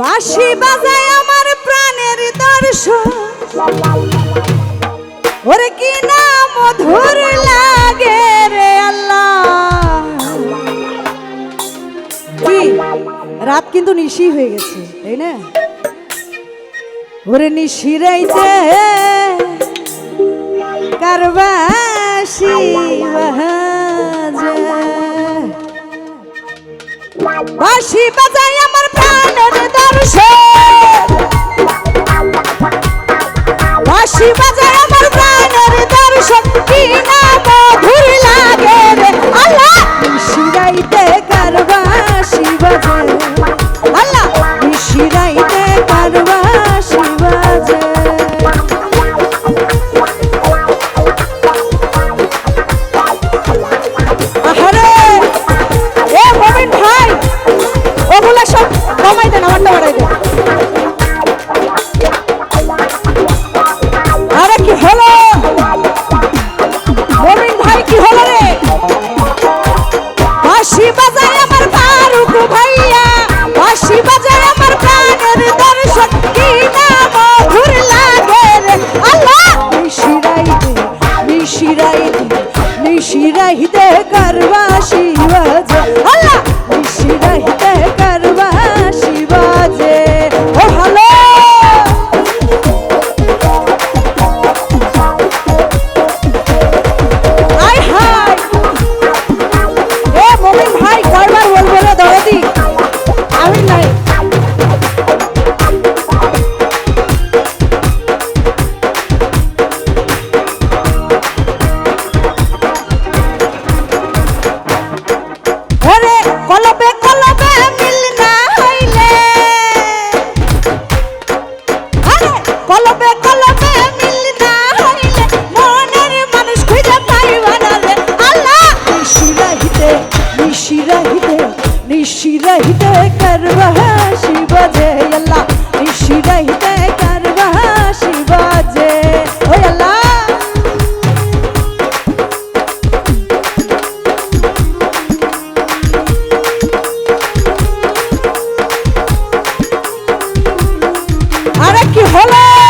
বাঁশি বাজায় আমার প্রাণের দর্শন। ওরে কি না মধুর লাগে রে আল্লাহ। রাত কিন্তু নিশি হয়ে গেছে, তাই না? ওরে নিশিরাইতে কারবাসি বাজে। বাঁশি বাজায় আমার প্রাণের বাজায় আমার প্রাণের দর্শন নিশিরাইতে কি হলো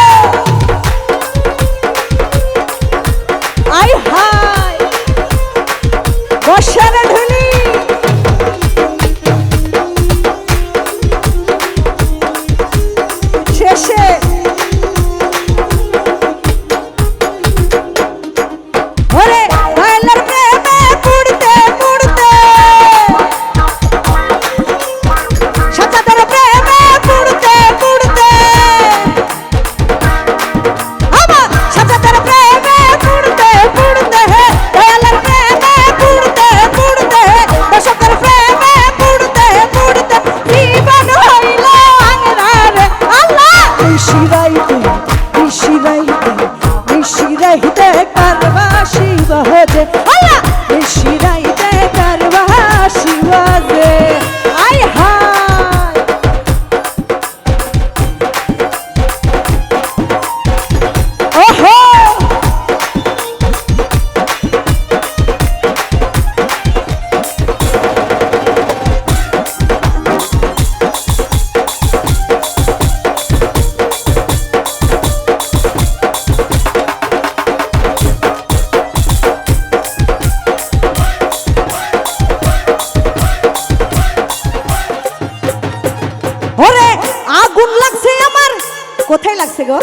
লাগছে গো।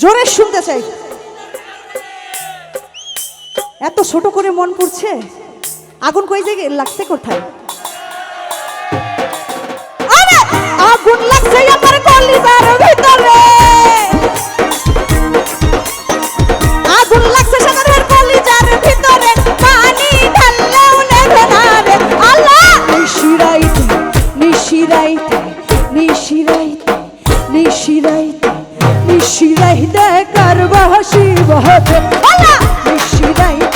জোরে শুনতে চাই। এত ছোট করে মন পড়ছে। আগুন কই জায়গায়? লাগছে কোথায়? আগুন লাগছে আমার কলিজার ভিতরে। আগুন লাগছে সাগরের কলিজার ভিতরে। পানি ঢাললেও নেবে আল্লাহ! নিশিরাইতে নিশিরাইতে নিশিরাইতে। নিশিরাইতে নিশিরাইতে কারবাসি বহতে নিশিরাইতে